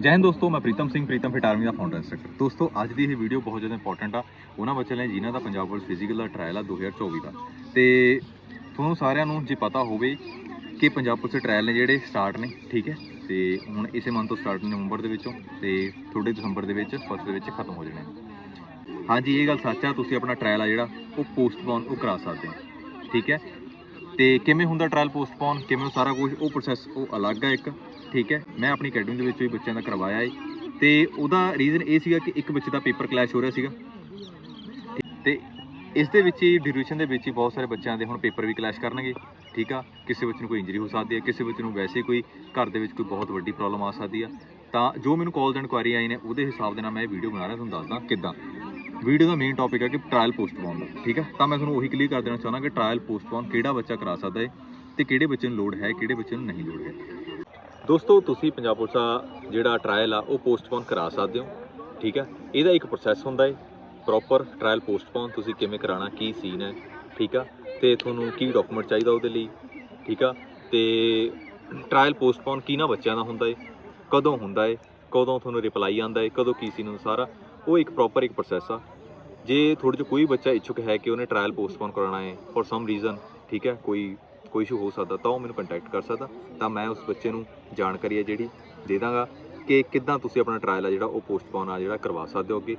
ਜੈ ਹਿੰਦ ਦੋਸਤੋ, ਮੈਂ ਪ੍ਰੀਤਮ ਸਿੰਘ, ਪ੍ਰੀਤਮ ਫਿਟ ਆਰਮੀ ਦਾ ਫਾਊਂਡਰ ਇੰਸਟ੍ਰਕਟਰ ਦੋਸਤੋ, ਅੱਜ ਦੀ ਇਹ ਵੀਡੀਓ ਬਹੁਤ ਜ਼ਿਆਦਾ ਇੰਪੋਰਟੈਂਟ ਆ। ਉਹਨਾਂ ਬੱਚਿਆਂ ਲਈ ਜਿਨ੍ਹਾਂ ਦਾ ਪੰਜਾਬ ਪੁਲਿਸ ਫਿਜ਼ੀਕਲ ਦਾ ਟ੍ਰਾਇਲ ਆ 2024 ਦਾ। ਤੇ ਤੁਹਾਨੂੰ ਸਾਰਿਆਂ ਨੂੰ ਜੇ ਪਤਾ ਹੋਵੇ ਕਿ ਪੰਜਾਬ ਪੁਲਿਸ ਦੇ ਟ੍ਰਾਇਲ ਨੇ ਜਿਹੜੇ ਸਟਾਰਟ ਨੇ, ਠੀਕ ਹੈ? ਤੇ ਹੁਣ ਇਸੇ ਮੰਥ ਤੋਂ ਸਟਾਰਟ ਨੇ ਨਵੰਬਰ ਦੇ ਵਿੱਚੋਂ, ਤੇ ਥੋੜੇ ਦਸੰਬਰ ਦੇ ਵਿੱਚ ਫਸਟ ਦੇ ਵਿੱਚ ਖਤਮ ਹੋ ਜਾਣੇ ਨੇ। ਹਾਂਜੀ, ਇਹ ਗੱਲ ਸੱਚ ਆ, ਤੁਸੀਂ ਆਪਣਾ ਟ੍ਰਾਇਲ ਆ ਜਿਹੜਾ, ਉਹ ਪੋਸਟਪੋਨ ਉਹ ਕਰਾ ਸਕਦੇ ਹੋ, ਠੀਕ ਹੈ? ਤੇ ਕਿਵੇਂ ਹੁੰਦਾ ਟ੍ਰਾਇਲ ਪੋਸਟਪੋਨ ਕਿਵੇਂ ਸਾਰਾ ਕੁਝ ਉਹ ਪ੍ਰੋਸੈਸ ਉਹ ਅਲੱਗ ਹੈ ਇੱਕ, ਠੀਕ ਹੈ? ਮੈਂ ਆਪਣੀ ਅਕੈਡਮੀ ਦੇ ਵਿੱਚ ਵੀ ਬੱਚਿਆਂ ਦਾ ਕਰਵਾਇਆ ਹੈ ਤੇ ਉਹਦਾ ਰੀਜ਼ਨ ਇਹ ਸੀਗਾ ਕਿ ਇੱਕ ਬੱਚੇ ਦਾ ਪੇਪਰ ਕਲੈਸ਼ ਹੋ ਰਿਹਾ ਸੀਗਾ। ਤੇ ਇਸ ਦੇ ਵਿੱਚ ਹੀ ਡਿਊਰੇਸ਼ਨ ਦੇ ਵਿੱਚ ਹੀ ਬਹੁਤ ਸਾਰੇ ਬੱਚਿਆਂ ਦੇ ਹੁਣ ਪੇਪਰ ਵੀ ਕਲੈਸ਼ ਕਰਨਗੇ, ਠੀਕ ਆ? ਕਿਸੇ ਬੱਚੇ ਨੂੰ ਕੋਈ ਇੰਜਰੀ ਹੋ ਸਕਦੀ ਹੈ, ਕਿਸੇ ਬੱਚੇ ਨੂੰ ਵੈਸੇ ਕੋਈ ਘਰ ਦੇ ਵਿੱਚ ਕੋਈ ਬਹੁਤ ਵੱਡੀ ਪ੍ਰੋਬਲਮ ਆ ਸਕਦੀ ਆ। ਤਾਂ ਜੋ ਮੈਨੂੰ ਕਾਲਸ ਐਂਡ ਕੁਆਰੀ ਆਈ ਨੇ, ਉਹਦੇ ਹਿਸਾਬ ਦੇ ਨਾਲ ਮੈਂ ਇਹ ਵੀਡੀਓ ਬਣਾ ਰਿਹਾ, ਤੁਹਾਨੂੰ ਦੱਸਦਾ ਕਿੱਦਾਂ। ਵੀਡੀਓ ਦਾ ਮੇਨ ਟੌਪਿਕ ਹੈ ਕਿ ਟ੍ਰਾਇਲ ਪੋਸਟਪੋਨ ਦਾ, ਠੀਕ ਹੈ? ਤਾਂ ਮੈਂ ਤੁਹਾਨੂੰ ਉਹੀ ਕਲੀਅਰ ਕਰ ਦੇਣਾ ਚਾਹੁੰਦਾ ਕਿ ਟ੍ਰਾਇਲ ਪੋਸਟਪੋਨ ਕਿਹੜਾ ਬੱਚਾ ਕਰਾ ਸਕਦਾ ਹੈ ਤੇ ਕਿਹੜੇ ਬੱਚੇ ਨੂੰ ਲੋੜ ਹੈ, ਕਿਹੜੇ ਬੱਚੇ ਨੂੰ ਨਹੀਂ ਲੋੜ ਹੈ। ਦੋਸਤੋ, ਤੁਸੀਂ ਪੰਜਾਬ ਪੁਲਿਸ ਦਾ ਜਿਹੜਾ ਟ੍ਰਾਇਲ ਆ, ਉਹ ਪੋਸਟਪੋਨ ਕਰਾ ਸਕਦੇ ਹੋ, ਠੀਕ ਹੈ? ਇਹਦਾ ਇੱਕ ਪ੍ਰੋਸੈਸ ਹੁੰਦਾ ਹੈ ਪ੍ਰੋਪਰ ਟ੍ਰਾਇਲ ਪੋਸਟਪੋਨ ਤੁਸੀਂ ਕਿਵੇਂ ਕਰਾਣਾ ਕੀ ਸੀਨ ਹੈ, ਠੀਕ ਆ? ਤੇ ਤੁਹਾਨੂੰ ਕੀ ਡਾਕੂਮੈਂਟ ਚਾਹੀਦਾ ਉਹਦੇ ਲਈ, ਠੀਕ ਆ? ਤੇ ਟ੍ਰਾਇਲ ਪੋਸਟਪੋਨ ਕਿਹਨਾਂ ਬੱਚਿਆਂ ਦਾ ਹੁੰਦਾ ਏ ਕਦੋਂ ਹੁੰਦਾ ਏ ਕਦੋਂ ਤੁਹਾਨੂੰ ਰਿਪਲਾਈ ਆਉਂਦਾ ਹੈ, ਕਦੋਂ ਕੀ ਸੀਨ ਹੁੰਦਾ ਸਾਰਾ, ਉਹ ਇੱਕ ਪ੍ਰੋਪਰ ਇੱਕ ਪ੍ਰੋਸੈਸ ਆ। ਜੇ ਥੋੜੇ ਜਿਹਾ ਕੋਈ ਬੱਚਾ ਇੱਛੁਕ ਹੈ ਕਿ ਉਹਨੇ ਟ੍ਰਾਇਲ ਪੋਸਟਪੋਨ ਕਰਾਉਣਾ ਹੈ ਫॉर ਸਮ ਰੀਜ਼ਨ ਠੀਕ ਹੈ, ਕੋਈ ਕੋਈ ਇਸ਼ੂ ਹੋ ਸਕਦਾ, ਤਾਂ ਉਹ ਮੈਨੂੰ ਕੰਟੈਕਟ ਕਰ ਸਕਦਾ, ਤਾਂ ਮੈਂ ਉਸ ਬੱਚੇ ਨੂੰ ਜਾਣਕਾਰੀ ਹੈ ਜਿਹੜੀ ਦੇ ਦਾਂਗਾ ਕਿ ਕਿੱਦਾਂ ਤੁਸੀਂ ਆਪਣਾ ਟ੍ਰਾਇਲ ਆ ਜਿਹੜਾ ਉਹ ਪੋਸਟਪੋਨ ਆ ਜਿਹੜਾ ਕਰਵਾ ਸਕਦੇ ਹੋ ਅੱਗੇ